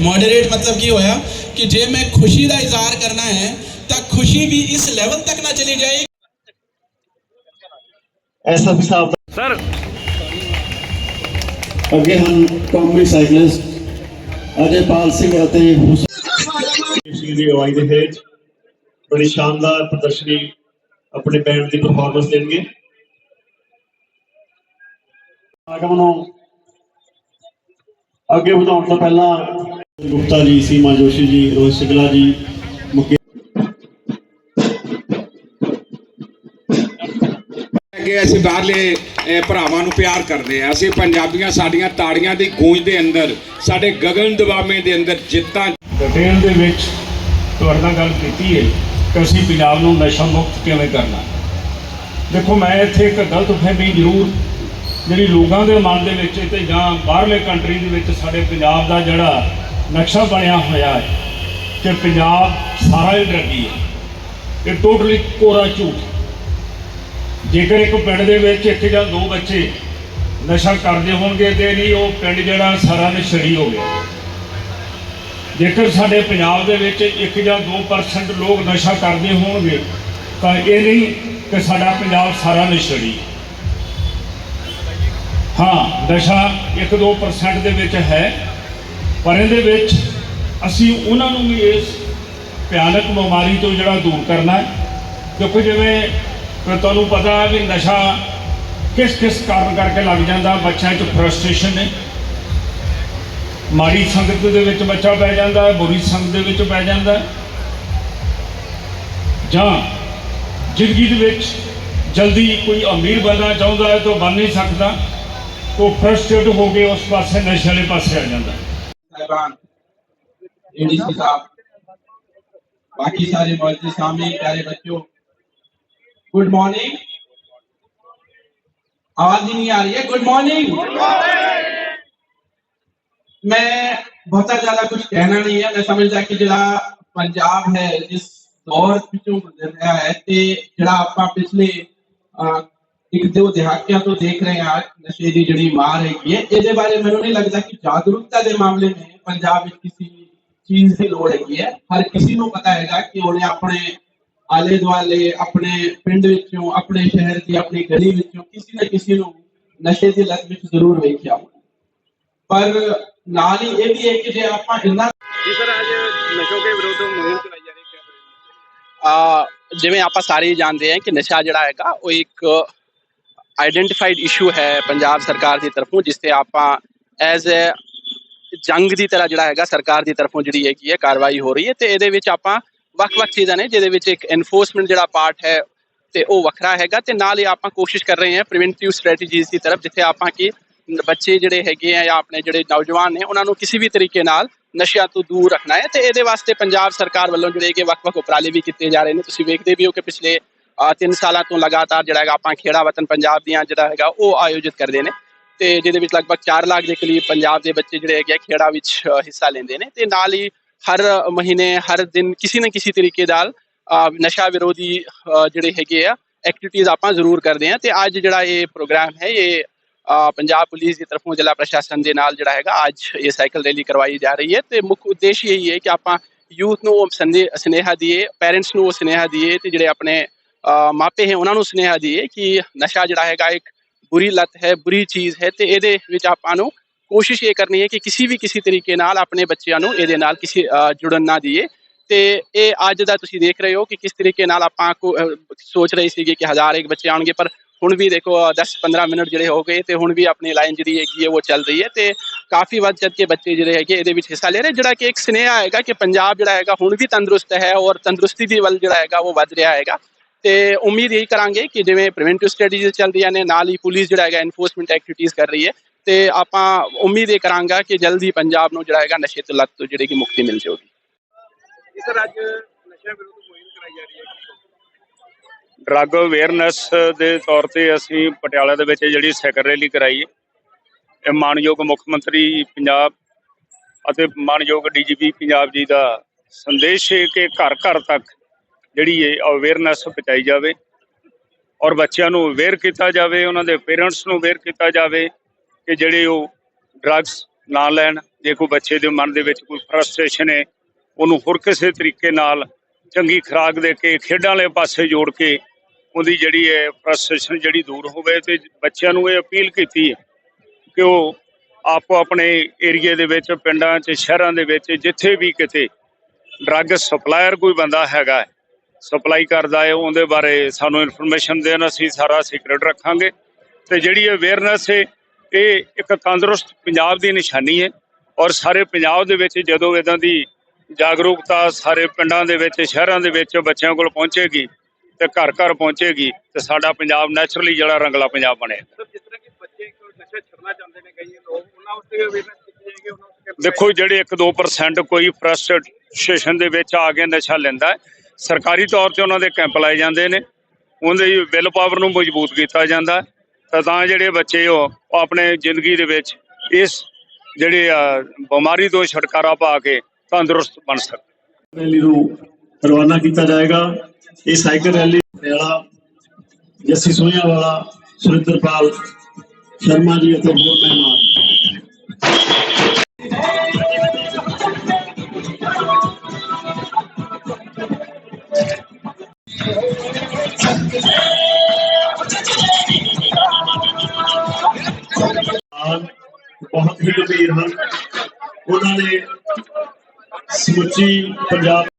Moderate ਮਤਲਬ ਕੀ ਹੋਇਆ ਕਿ ਜੇ ਮੈਂ ਖੁਸ਼ੀ ਦਾ ਇਜ਼ਹਾਰ ਕਰਨਾ ਹੈ ਤਾਂ ਖੁਸ਼ੀ ਵੀ ਇਸ ਲੈਵਲ ਤੱਕ ਨਾ ਚਲੀ ਜਾਏ ਐਸਐਫ ਸਾਹਿਬ ਸਰ ਅੱਗੇ ਹਨ ਕੌਮੀ ਸਾਈਕਲਿਸਟ ਅਜੇਪਾਲ ਸਿੰਘ ਅਤੇ ਹੁਸੈਨ ਦੀ ਅਗਵਾਈ ਦੇ ਹੇਠ ਬੜੀ ਸ਼ਾਨਦਾਰ ਪ੍ਰਦਰਸ਼ਨੀ ਆਪਣੇ ਬੈਂਡ ਦੀ ਪਰਫਾਰਮੈਂਸ ਦੇਣਗੇ ਆਗਮ ਨੂੰ ਅੱਗੇ ਵਧਾਉਣ ਤੋਂ ਪਹਿਲਾਂ ਗੁਪਤਾ ਜੀ ਸੀਮਾ ਜੋਸ਼ੀ ਜੀ ਰੋਹਿਤ ਸਿੰਘਲਾ ਜੀ ਅੱਗੇ ਅਸੀਂ ਬਾਹਰਲੇ ਭਰਾਵਾਂ ਨੂੰ ਪਿਆਰ ਕਰਦੇ ਆ ਅਸੀਂ ਪੰਜਾਬੀਆਂ ਸਾਡੀਆਂ ਤਾੜੀਆਂ ਦੀ ਗੂੰਜ ਦੇ ਅੰਦਰ ਸਾਡੇ ਗਗਨ ਦਬਾਮੇ ਦੇ ਅੰਦਰ ਜਿੱਤਾਂ ਡਿਟੇਲ ਦੇ ਵਿੱਚ ਤੁਹਾਡੇ ਨਾਲ ਗੱਲ ਕੀਤੀ ਹੈ ਕਿ ਅਸੀਂ ਪੰਜਾਬ ਨੂੰ ਨਸ਼ਾ ਮੁਕਤ ਕਿਵੇਂ ਕਰਨਾ। ਦੇਖੋ ਮੈਂ ਇੱਥੇ ਇੱਕ ਗਲਤ ਫਹਿਮੀ ਜ਼ਰੂਰ ਜਿਹੜੀ ਲੋਕਾਂ ਦੇ ਮਨ ਦੇ ਵਿੱਚ ਤੇ ਜਾਂ ਬਾਹਰਲੇ ਕੰਟਰੀ ਦੇ ਵਿੱਚ ਸਾਡੇ ਪੰਜਾਬ ਦਾ ਜਿਹੜਾ ਨਕਸ਼ਾ ਬਣਿਆ ਹੋਇਆ ਹੈ ਕਿ ਪੰਜਾਬ ਸਾਰਾ ਹੀ ਡਰੱਗੀ ਹੈ। ਇਹ ਟੋਟਲੀ ਕੋਰਾ ਝੂਠ ਜੇਕਰ ਇੱਕ ਪਿੰਡ ਦੇ ਵਿੱਚ ਇੱਕ ਜਾਂ ਦੋ ਬੱਚੇ ਨਸ਼ਾ ਕਰਦੇ ਹੋਣਗੇ ਤੇ ਨਹੀਂ, ਉਹ ਪਿੰਡ ਜਿਹੜਾ ਸਾਰਾ ਨਸ਼ੜੀ ਹੋ ਗਿਆ। ਜੇਕਰ ਸਾਡੇ ਪੰਜਾਬ ਦੇ ਵਿੱਚ 1 ਜਾਂ 2% ਲੋਕ ਨਸ਼ਾ ਕਰਦੇ ਹੋਣਗੇ, ਤਾਂ ਇਹ ਨਹੀਂ ਕਿ ਸਾਡਾ ਪੰਜਾਬ ਸਾਰਾ ਨਸ਼ੜੀ ਹਾਂ। ਨਸ਼ਾ 1-2% ਦੇ ਵਿੱਚ ਹੈ। ਪਰ ਇਹਦੇ ਵਿੱਚ ਅਸੀਂ ਉਹਨਾਂ ਨੂੰ ਵੀ ਇਸ ਭਿਆਨਕ ਬਿਮਾਰੀ ਤੋਂ ਜਿਹੜਾ ਦੂਰ ਕਰਨਾ ਹੈ। ਦੇਖੋ ਜਿਵੇਂ ਕਿ ਤੁਹਾਨੂੰ ਪਤਾ ਵੀ ਨਸ਼ਾ ਕਿਸ ਕਿਸ ਕਾਰਨ ਕਰਕੇ ਲੱਗ ਜਾਂਦਾ, ਬੱਚਿਆਂ 'ਚ ਫਰਸਟ੍ਰੇਸ਼ਨ ਨੇ। ਮਾੜੀ ਸੰਗਤ ਦੇ ਵਿੱਚ ਬੱਚਾ ਪੈ ਜਾਂਦਾ ਹੈ, ਬੁਰੀ ਸੰਗਤ ਦੇ ਵਿੱਚ ਪੈ ਜਾਂਦਾ ਜਾਂ ਜ਼ਿੰਦਗੀ ਦੇ ਵਿੱਚ ਜਲਦੀ ਕੋਈ ਅਮੀਰ ਬਣਨਾ ਚਾਹੁੰਦਾ ਹੈ ਤਾਂ ਬਣ ਨਹੀਂ ਸਕਦਾ। ਉਹ ਫਰਸਟ੍ਰੇਟ ਹੋ ਕੇ ਉਸ ਪਾਸੇ ਨਸ਼ੇ ਵਾਲੇ ਪਾਸੇ ਆ ਜਾਂਦਾ मेहरबान। साहब बाकी सारे मौजूद सामने प्यारे बच्चों। गुड मॉर्निंग आवाज़ ही नहीं आ रही है। गुड मॉर्निंग मैं बहुत ज़्यादा कुछ कहना नहीं है। मैं समझता कि जरा पंजाब है, जिस दौर पिछों गुजर रहा है, ते जरा आप पिछले ਇੱਕ ਦੋ ਦਹਾਕਿਆਂ ਤੋਂ ਦੇਖ ਰਹੇ ਹਾਂ ਨਸ਼ੇ ਦੀ ਜਿਹੜੀ ਮਾਰ ਹੈਗੀ ਹੈ ਇਹਦੇ ਬਾਰੇ ਮੈਨੂੰ ਨਹੀਂ ਲੱਗਦਾ ਕਿ ਜਾਗਰੂਕਤਾ ਦੇ ਮਾਮਲੇ ਵਿੱਚ ਪੰਜਾਬ ਵਿੱਚ ਕਿਸੇ ਚੀਜ਼ ਦੀ ਲੋੜ ਹੈਗੀ ਹੈ ਹਰ ਕਿਸੇ ਨੂੰ ਪਤਾ ਹੈਗਾ ਕਿ ਉਹਨੇ ਆਪਣੇ ਆਲੇ ਦੁਆਲੇ ਆਪਣੇ ਪਿੰਡ ਵਿੱਚੋਂ ਆਪਣੇ ਸ਼ਹਿਰ ਦੀ ਆਪਣੀ ਗਲੀ ਵਿੱਚੋਂ ਕਿਸੇ ਨਾ ਕਿਸੇ ਨੂੰ ਨਸ਼ੇ ਦੀ ਲਤ ਵਿੱਚ ਜ਼ਰੂਰ ਵੇਖਿਆ। ਪਰ ਨਾਲ ਹੀ ਇਹ ਵੀ ਹੈ ਕਿ ਜੇ ਆਪਾਂ ਇੰਨਾ ਜੀ ਸਰ ਅੱਜ ਨਸ਼ੋਂ ਕੇ ਵਿਰੁੱਧ ਮੁਹਿੰਮ ਚਲਾਈ ਜਾ ਰਹੀ ਹੈ ਆ ਜਿਵੇਂ ਆਪਾਂ ਸਾਰੇ ਜਾਣਦੇ ਹਾਂ ਕਿ ਨਸ਼ਾ ਜਿਹੜਾ ਹੈਗਾ ਉਹ ਇੱਕ ਆਈਡੈਂਟੀਫਾਈਡ ਇਸ਼ੂ ਹੈ ਪੰਜਾਬ ਸਰਕਾਰ ਦੀ ਤਰਫੋਂ, ਜਿਸ ਤੇ ਆਪਾਂ ਐਜ਼ ਅ ਜੰਗ ਦੀ ਤਰ੍ਹਾਂ ਜਿਹੜਾ ਹੈਗਾ ਸਰਕਾਰ ਦੀ ਤਰਫੋਂ ਜਿਹੜੀ ਹੈਗੀ ਹੈ ਕਾਰਵਾਈ ਹੋ ਰਹੀ ਹੈ ਤੇ ਇਹਦੇ ਵਿੱਚ ਆਪਾਂ ਵੱਖ-ਵੱਖ ਚੀਜ਼ਾਂ ਨੇ, ਜਿਹਦੇ ਵਿੱਚ ਇੱਕ ਐਨਫੋਰਸਮੈਂਟ ਜਿਹੜਾ ਪਾਰਟ ਹੈ ਤੇ ਉਹ ਵੱਖਰਾ ਹੈਗਾ ਤੇ ਨਾਲ ਹੀ ਆਪਾਂ ਕੋਸ਼ਿਸ਼ ਕਰ ਰਹੇ ਹਾਂ ਪ੍ਰੀਵੈਂਟਿਵ ਸਟ੍ਰੈਟਜੀਜ਼ ਦੀ ਤਰਫ, ਜਿੱਥੇ ਆਪਾਂ ਕੀ ਬੱਚੇ ਜਿਹੜੇ ਹੈਗੇ ਆ ਜਾਂ ਆਪਣੇ ਜਿਹੜੇ ਨੌਜਵਾਨ ਨੇ, ਉਹਨਾਂ ਨੂੰ ਕਿਸੇ ਵੀ ਤਰੀਕੇ ਨਾਲ ਨਸ਼ਿਆਂ ਤੋਂ ਦੂਰ ਰੱਖਣਾ ਹੈ ਤੇ ਇਹਦੇ ਵਾਸਤੇ ਪੰਜਾਬ ਸਰਕਾਰ ਵੱਲੋਂ ਜਿਹੜੇ ਕਿ ਵੱਖ-ਵੱਖ ਉਪਰਾਲੇ ਵੀ ਕੀਤੇ ਜਾ ਰਹੇ ਨੇ। ਤੁਸੀਂ ਵੇਖਦੇ ਵੀ ਹੋ ਕਿ ਪਿਛਲੇ ਤਿੰਨ ਸਾਲਾਂ ਤੋਂ ਲਗਾਤਾਰ ਜਿਹੜਾ ਹੈਗਾ ਆਪਾਂ ਖੇੜਾ ਵਤਨ ਪੰਜਾਬ ਦੀਆਂ ਜਿਹੜਾ ਹੈਗਾ ਉਹ ਆਯੋਜਿਤ ਕਰਦੇ ਨੇ ਤੇ ਜਿਹਦੇ ਵਿੱਚ ਲਗਭਗ 4 ਲੱਖ ਦੇ ਕਰੀਬ ਪੰਜਾਬ ਦੇ ਬੱਚੇ ਜਿਹੜੇ ਹੈਗੇ ਆ ਖੇੜਾ ਵਿੱਚ ਹਿੱਸਾ ਲੈਂਦੇ ਨੇ ਤੇ ਨਾਲ ਹੀ ਹਰ ਮਹੀਨੇ, ਹਰ ਦਿਨ ਕਿਸੇ ਨਾ ਕਿਸੇ ਤਰੀਕੇ ਨਾਲ ਨਸ਼ਾ ਵਿਰੋਧੀ ਜਿਹੜੇ ਹੈਗੇ ਆ ਐਕਟੀਵਿਟੀਜ਼ ਆਪਾਂ ਜ਼ਰੂਰ ਕਰਦੇ ਆ ਤੇ ਅੱਜ ਜਿਹੜਾ ਇਹ ਪ੍ਰੋਗਰਾਮ ਹੈ ਇਹ ਪੰਜਾਬ ਪੁਲਿਸ ਦੀ ਤਰਫੋਂ ਜ਼ਿਲ੍ਹਾ ਪ੍ਰਸ਼ਾਸਨ ਦੇ ਨਾਲ ਜਿਹੜਾ ਹੈਗਾ ਅੱਜ ਇਹ ਸਾਈਕਲ ਰੈਲੀ ਕਰਵਾਈ ਜਾ ਰਹੀ ਹੈ ਤੇ ਮੁੱਖ ਉਦੇਸ਼ ਇਹੀ ਹੈ ਕਿ ਆਪਾਂ ਯੂਥ ਨੂੰ ਉਹ ਸੰਦੇ- ਸੁਨੇਹਾ ਦਈਏ ਪੇਰੈਂਟਸ ਨੂੰ ਉਹ ਸੁਨੇਹਾ ਦਈਏ ਤੇ ਜਿਹੜੇ ਆਪਣੇ ਮਾਪੇ ਹੈ, ਉਹਨਾਂ ਨੂੰ ਸੁਨੇਹਾ ਦਈਏ ਕਿ ਨਸ਼ਾ ਜਿਹੜਾ ਹੈਗਾ ਇੱਕ ਬੁਰੀ ਲੱਤ ਹੈ, ਬੁਰੀ ਚੀਜ਼ ਹੈ ਤੇ ਇਹਦੇ ਵਿੱਚ ਆਪਾਂ ਨੂੰ ਕੋਸ਼ਿਸ਼ ਇਹ ਕਰਨੀ ਹੈ ਕਿ ਕਿਸੇ ਵੀ ਕਿਸੇ ਤਰੀਕੇ ਨਾਲ ਆਪਣੇ ਬੱਚਿਆਂ ਨੂੰ ਇਹਦੇ ਨਾਲ ਕਿਸੇ ਜੁੜਨ ਨਾ ਦਈਏ ਤੇ ਇਹ ਅੱਜ ਦਾ ਤੁਸੀਂ ਦੇਖ ਰਹੇ ਹੋ ਕਿ ਕਿਸ ਤਰੀਕੇ ਨਾਲ ਆਪਾਂ ਕੋ- ਸੋਚ ਰਹੇ ਸੀਗੇ ਕਿ ਹਜ਼ਾਰ ਇੱਕ ਬੱਚੇ ਆਉਣਗੇ, ਪਰ ਹੁਣ ਵੀ ਦੇਖੋ 10-15 ਮਿੰਟ ਜਿਹੜੇ ਹੋ ਗਏ ਤੇ ਹੁਣ ਵੀ ਆਪਣੀ ਲਾਈਨ ਜਿਹੜੀ ਹੈਗੀ ਹੈ, ਉਹ ਚੱਲ ਰਹੀ ਹੈ ਤੇ ਕਾਫੀ ਵੱਧ ਚੜ ਕੇ ਬੱਚੇ ਜਿਹੜੇ ਹੈਗੇ ਇਹਦੇ ਵਿੱਚ ਹਿੱਸਾ ਲੈ ਰਹੇ, ਜਿਹੜਾ ਕਿ ਇੱਕ ਸੁਨੇਹਾ ਹੈਗਾ ਕਿ ਪੰਜਾਬ ਜਿਹੜਾ ਹੈਗਾ ਹੁਣ ਵੀ ਤੰਦਰੁਸਤ ਹੈ ਔਰ ਤੰਦਰੁਸਤੀ ਦੀ ਵੱਲ ਜਿਹੜਾ ਹੈਗਾ ਉਹ ਵੱਧ ਰਿਹਾ ਹੈਗਾ। ਤੇ ਉਮੀਦ ਇਹੀ ਕਰਾਂਗੇ ਕਿ ਜਿਵੇਂ ਪ੍ਰੀਵੈਂਟਿਵ ਸਟ੍ਰੈਟਜੀਜ਼ ਚੱਲ ਰਹੀਆਂ ਨੇ ਨਾਲ ਹੀ ਪੁਲਿਸ ਜਿਹੜਾ ਹੈਗਾ ਐਨਫੋਰਸਮੈਂਟ ਐਕਟੀਵਿਟੀਜ਼ ਕਰ ਰਹੀ ਹੈ ਤੇ ਆਪਾਂ ਉਮੀਦ ਇਹ ਕਰਾਂਗਾ ਕਿ ਜਲਦੀ ਪੰਜਾਬ ਨੂੰ ਜਿਹੜਾ ਹੈਗਾ ਨਸ਼ੇ ਤੋਂ ਲੱਤ ਤੋਂ ਜਿਹੜੀ ਕਿ ਮੁਕਤੀ ਮਿਲ ਜਾਊਗੀ। ਸਰ ਅੱਜ ਨਸ਼ਾ ਵਿਰੋਧ ਮੁਹਿੰਮ ਕਰਾਈ ਜਾ ਰਹੀ ਹੈ ਡਰੱਗ ਅਵੇਅਰਨੈਸ ਦੇ ਤੌਰ ਤੇ ਅਸੀਂ ਪਟਿਆਲਾ ਦੇ ਵਿੱਚ ਜਿਹੜੀ ਸਾਈਕਲ ਰੈਲੀ ਕਰਾਈ ਹੈ ਇਹ ਮਾਨਯੋਗ ਮੁੱਖ ਮੰਤਰੀ ਪੰਜਾਬ ਅਤੇ ਮਾਨਯੋਗ ਡੀਜੀਪੀ ਪੰਜਾਬ ਜੀ ਦਾ ਸੰਦੇਸ਼ ਹੈ ਕਿ ਘਰ ਘਰ ਤੱਕ ਜਿਹੜੀ ਹੈ ਅਵੇਅਰਨੈਸ ਪਹੁੰਚਾਈ ਜਾਵੇ ਔਰ ਬੱਚਿਆਂ ਨੂੰ ਅਵੇਅਰ ਕੀਤਾ ਜਾਵੇ, ਉਹਨਾਂ ਦੇ ਪੇਰੈਂਟਸ ਨੂੰ ਅਵੇਅਰ ਕੀਤਾ ਜਾਵੇ ਕਿ ਜਿਹੜੇ ਉਹ ਡਰੱਗਸ ਨਾ ਲੈਣ, ਜੇ ਕੋਈ ਬੱਚੇ ਦੇ ਮਨ ਦੇ ਵਿੱਚ ਕੋਈ ਫਰਸਟ੍ਰੇਸ਼ਨ ਹੈ, ਉਹਨੂੰ ਹੋਰ ਕਿਸੇ ਤਰੀਕੇ ਨਾਲ ਚੰਗੀ ਖੁਰਾਕ ਦੇ ਕੇ, ਖੇਡਾਂ ਵਾਲੇ ਪਾਸੇ ਜੋੜ ਕੇ ਉਹਦੀ ਜਿਹੜੀ ਹੈ ਫਰਸਟ੍ਰੇਸ਼ਨ ਜਿਹੜੀ ਦੂਰ ਹੋਵੇ ਤੇ ਬੱਚਿਆਂ ਨੂੰ ਇਹ ਅਪੀਲ ਕੀਤੀ ਹੈ ਕਿ ਉਹ ਆਪੋ ਆਪਣੇ ਏਰੀਏ ਦੇ ਵਿੱਚ, ਪਿੰਡਾਂ 'ਚ, ਸ਼ਹਿਰਾਂ ਦੇ ਵਿੱਚ ਜਿੱਥੇ ਵੀ ਕਿਤੇ ਡਰੱਗ ਸਪਲਾਇਰ ਕੋਈ ਬੰਦਾ ਹੈਗਾ ਸਪਲਾਈ ਕਰਦਾ ਹੈ ਉਹਦੇ ਬਾਰੇ ਸਾਨੂੰ ਇਨਫੋਰਮੇਸ਼ਨ ਦੇਣ ਅਸੀਂ ਸਾਰਾ ਸੀਕ੍ਰੇਟ ਰੱਖਾਂਗੇ। ਤੇ ਜਿਹੜੀ ਅਵੇਅਰਨੈਸ ਹੈ ਇਹ ਇੱਕ ਤੰਦਰੁਸਤ ਪੰਜਾਬ ਦੀ ਨਿਸ਼ਾਨੀ ਹੈ। ਔਰ ਸਾਰੇ ਪੰਜਾਬ ਦੇ ਵਿੱਚ ਜਦੋਂ ਇਦਾਂ ਦੀ ਜਾਗਰੂਕਤਾ ਸਾਰੇ ਪਿੰਡਾਂ ਦੇ ਵਿੱਚ ਸ਼ਹਿਰਾਂ ਦੇ ਵਿੱਚ ਬੱਚਿਆਂ ਕੋਲ ਪਹੁੰਚੇਗੀ ਤੇ ਘਰ ਘਰ ਪਹੁੰਚੇਗੀ ਤੇ ਸਾਡਾ ਪੰਜਾਬ ਨੈਚੁਰਲੀ ਜਿਹੜਾ ਰੰਗਲਾ ਪੰਜਾਬ ਬਣੇਗਾ। ਸਰ ਜਿਸ ਤਰ੍ਹਾਂ ਕਿ ਬੱਚੇ ਕੋਈ ਨਸ਼ਾ ਛੱਡਣਾ ਚਾਹੁੰਦੇ ਨੇ ਕਈ ਲੋਕ ਉਹਨਾਂ ਉੱਤੇ ਅਵੇਅਰਨੈਸ ਕੀਤੀ ਜਾਏਗੀ ਉਹਨਾਂ ਉੱਤੇ ਦੇਖੋ ਜਿਹੜੇ 1-2% ਕੋਈ ਫਰਸਟ੍ਰੇਸ਼ਨ ਦੇ ਵਿੱਚ ਆ ਕੇ ਨਸ਼ਾ ਲੈਂਦਾ ਹੈ, ਸਰਕਾਰੀ ਤੌਰ ਤੇ ਉਹਨਾਂ ਦੇ ਕੈਂਪ ਲਾਏ ਜਾਂਦੇ ਨੇ। ਉਹਦੇ ਵਿਲ ਪਾਵਰ ਨੂੰ ਮਜ਼ਬੂਤ ਕੀਤਾ ਜਾਂਦਾ। ਤਾਂ ਤਾਂ ਜਿਹੜੇ ਬੱਚੇ ਉਹ ਆਪਣੇ ਜ਼ਿੰਦਗੀ ਦੇ ਵਿੱਚ ਇਸ ਜਿਹੜੇ ਬਿਮਾਰੀ ਤੋਂ ਛੁਟਕਾਰਾ ਪਾ ਕੇ ਤੰਦਰੁਸਤ ਬਣ ਸਕਣ। ਰੈਲੀ ਨੂੰ ਰਵਾਨਾ ਕੀਤਾ ਜਾਏਗਾ। ਇਹ ਸਾਈਕਲ ਰੈਲੀ ਪਟਿਆਲਾ ਜੱਸੀ ਸੋਹਿਆ ਵਾਲਾ, ਸੁਰਿੰਦਰਪਾਲ ਸ਼ਰਮਾ ਜੀ ਅਤੇ ਹੋਰ ਮਹਿਮਾਨ। ਬਹੁਤ ਹੀ ਗੰਭੀਰ ਹਨ। ਉਹਨਾਂ ਨੇ ਸਮੁੱਚੀ ਪੰਜਾਬ